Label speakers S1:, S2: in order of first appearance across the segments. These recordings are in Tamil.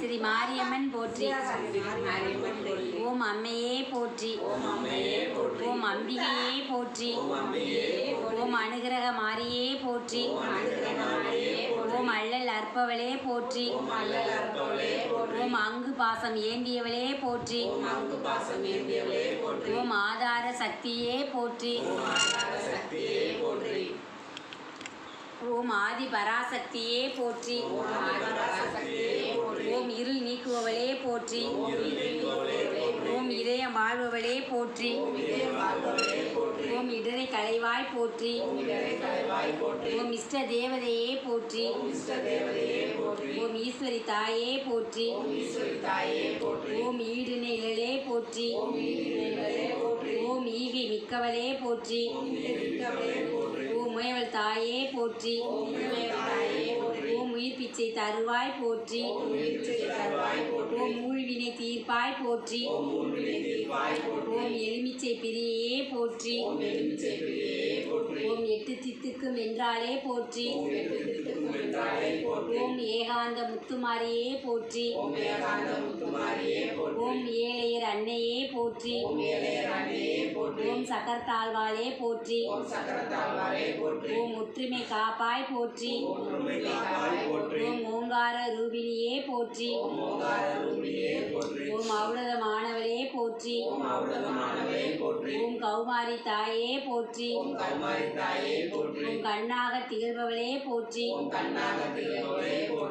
S1: ஸ்ரீ மாரியம்மன் போற்றி. ஓம் அம்மையே போற்றி. ஓம் அம்பிகையே போற்றி. ஓம் அனுகிரக மாரியே போற்றி. ஓம் அள்ளல் அற்பவளே போற்றி. ஓம் அங்கு பாசம் ஏந்தியவளே போற்றி. ஓம் ஆதார சக்தியே போற்றி. ஓம் ஆதி பராசக்தியே போற்றி. ஓம் இருள் நீக்குபவளே போற்றி. ஓம் இதயம் வாழ்பவளே போற்றி. ஓம் இடரை கலைவாய் போற்றி. ஓம் இஷ்ட தேவதையே போற்றி. ஓம் ஈஸ்வரி தாயே போற்றி. ஓம் ஈடுனை இழலே போற்றி. ஓம் ஈகை மிக்கவளே போற்றி. உமையவள் தாயே போற்றி. ஓம் உயிர் பிச்சை தருவாய் போற்றி. ஓம் ஊழ்வினை தீர்ப்பாய் போற்றி. ஓம் எலுமிச்சை பிரியே போற்றி. ஓம் எட்டு தித்துக்கும் என்றாலே போற்றி. ஓம் ஏகாந்த முத்துமாரியே போற்றி ஓம் ஏழையர் அன்னையே போற்றி ஓம் சக்கரத்தாழ்வாளே போற்றி ஓம் ஒற்றுமை காப்பாய் போற்றி ஓம் ஓங்கார ரூபிணியே போற்றி ஓம் ஔடதமானவளே போற்றி ஓம் கௌமாரி தாயே போற்றி ஓம் கண்ணாக திகழ்பவளே போற்றி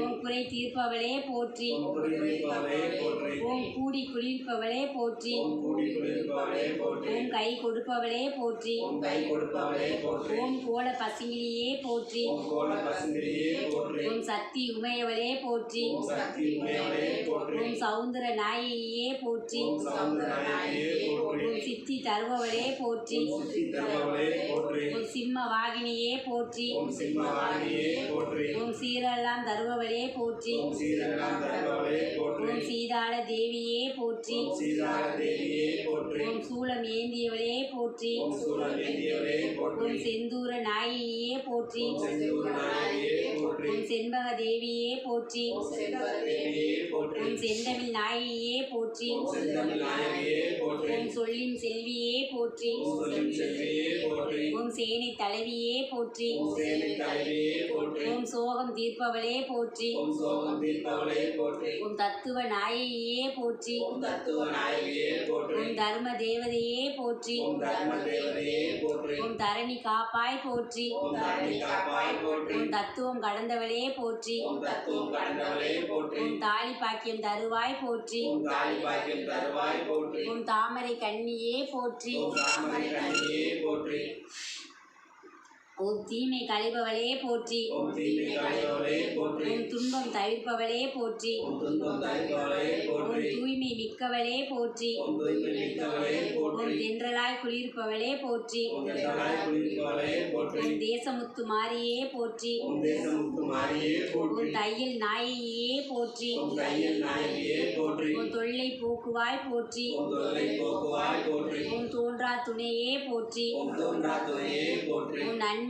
S1: ஓம் குறை தீர்ப்பவளே போற்றி ஓம் கூடி குளிர்ப்பவளே போற்றி ஓம் கை கொடுப்பவளே போற்றி ஓம் கோல பசுங்கிலியே போற்றி ஓம் சக்தி உமையவளே போற்றி ஓம் சவுந்தர நாயகியே போற்றி ஓம் சித்தி தருபவளே போற்றி ஓம் சிம்ம வாகினியே போற்றி ஓம் சீரெல்லாம் தருபவளே போற்றி. ஓம் சீதாள தேவியே போற்றி. ஓம் சூலம் ஏந்தியவளே போற்றி. ஓம் செந்தூர நாயகியே போற்றி ஓம் செண்பக தேவியே போற்றி ஓம் செந்தமிழ் நாயகியே போற்றி ஓம் சொல்லின் செல்வியே போற்றி ஓம் சேனை தலைவியே போற்றி ஓம் சோகம் தீர்ப்பவளே போற்றி ஓம் தத்துவ நாயகியே போற்றி தர்ம தேவதையே போற்றி. ஓம் தரணி காப்பாய் போற்றி. ஓம் தத்துவம் கடந்தவளே போற்றி. ஓம் தாலி பாக்கியம் தருவாய் போற்றி. ஓம் தாமரை கண்ணியே போற்றி. ஓம் தீமை களைபவளே போற்றி ஓம் துன்பம் தவிர்ப்பவளே போற்றி ஓம் தூய்மை மிக்கவளே போற்றி ஓம் தென்றலாய் குளிர்ப்பவளே போற்றி ஓம் தேசமுத்து மாரியே போற்றி ஓம் தையல் நாயகியே போற்றி ஓம் தொல்லை போக்குவாய் போற்றி ஓம் தோன்றா துணையே போற்றி ஓம் நன்மை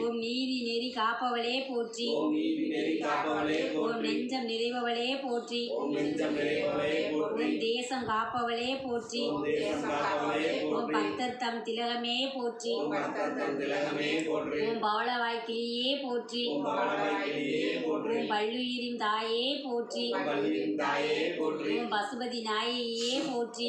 S1: ஓம் நீதி நெறி காப்பவளே போற்றி ஓம் நெஞ்சம் நிறைபவளே போற்றி ஓம் தேசம் காப்பவளே போற்றி ஓம் பக்தர் தம் திலகமே போற்றி
S2: ஓம் போற்றி
S1: போற்றி
S2: பவளவாய்க்கிளியே போற்றி
S1: ஓம் பல்லுயிரின் தாயே போற்றி
S2: போற்றி
S1: ஓம் பசுபதி போற்றி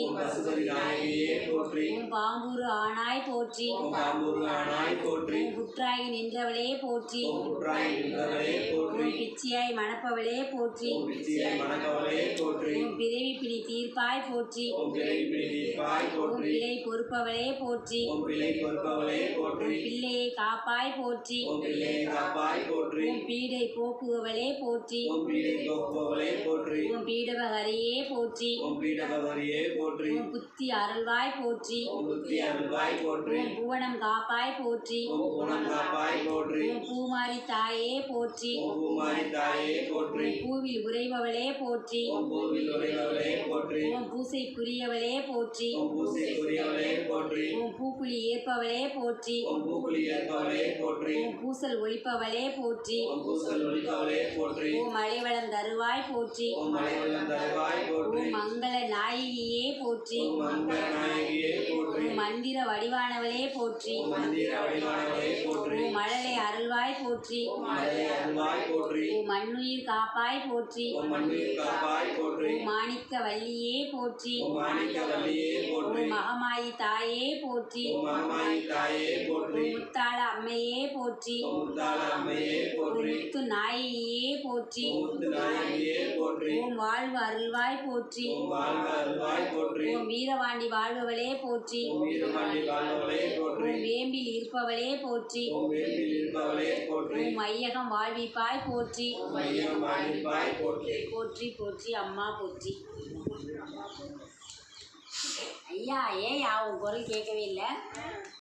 S2: நாயகியே போற்றி
S1: ஓம் பாம்பூரு ஆனாய் போற்றி
S2: ஆனாய் போற்றி
S1: புற்றாகி நின்றவளே போற்றி
S2: குற்றாய் நின்றவளே போற்றி
S1: பிச்சியாய் மணப்பவளே போற்றி
S2: ஓம் பிச்சியை மணக்கவளே போற்றி
S1: பிறவி பிணி தீர்ப்பாய் போற்றி
S2: பிழை பிடிப்பாய்
S1: ஓம்
S2: போற்றி
S1: பிழை பொறுப்பவளே போற்றி
S2: பிள்ளை பொறுப்பவளே போற்றி
S1: பிள்ளையை காப்பாய் போற்றி
S2: பிள்ளையை காப்பாய் போற்றி
S1: பீடை போக்குவவளே போற்றி
S2: பீடை போக்குபவளே போற்றி
S1: ஓம் பீடபகரியே போற்றி
S2: பீடபவரியே போற்றி
S1: புத்தி அருள்வாய் போற்றி
S2: புத்தி அருள்வாய் போற்றி
S1: புவனம் காப்பாய் போற்றி
S2: ஓம்
S1: பூமாரி தாயே போற்றி பூவில் உறைபவளே போற்றி
S2: ஓம்
S1: பூசைக்குரியவளே போற்றி
S2: ஓம்
S1: பூக்குழி ஏற்பவளே போற்றி
S2: ஓம்
S1: பூசல் ஒழிப்பவளே போற்றி
S2: ஓம்
S1: மலைவளம் தருவாய் போற்றி
S2: ஓம்
S1: மங்கள நாயகியே போற்றி மந்திர வடிவானவளே போற்றி
S2: ஓம்
S1: மழலை அருள்வாய் போற்றி ஓம் மண்ணுயிர் காப்பாய் போற்றி
S2: ஓம்
S1: மாணிக்க வள்ளியே போற்றி
S2: ஓம்
S1: மகமாயி தாயே போற்றி முத்தாள அம்மையே போற்றி முத்து நாயகியே போற்றி
S2: ஓம்
S1: வாழ்வு அருள்வாய் போற்றி
S2: ஓம்
S1: வீரவாண்டி வாழ்பவளே போற்றி
S2: ஓம்
S1: வேம்பில் இருப்பவளே போற்றி.
S2: ஓம்
S1: மையகம் வாழ்விப்பாய்
S2: போற்றி.
S1: போற்றி போற்றி அம்மா போற்றி. ஐயா ஏன் உன் குரல் கேட்கவே இல்லை.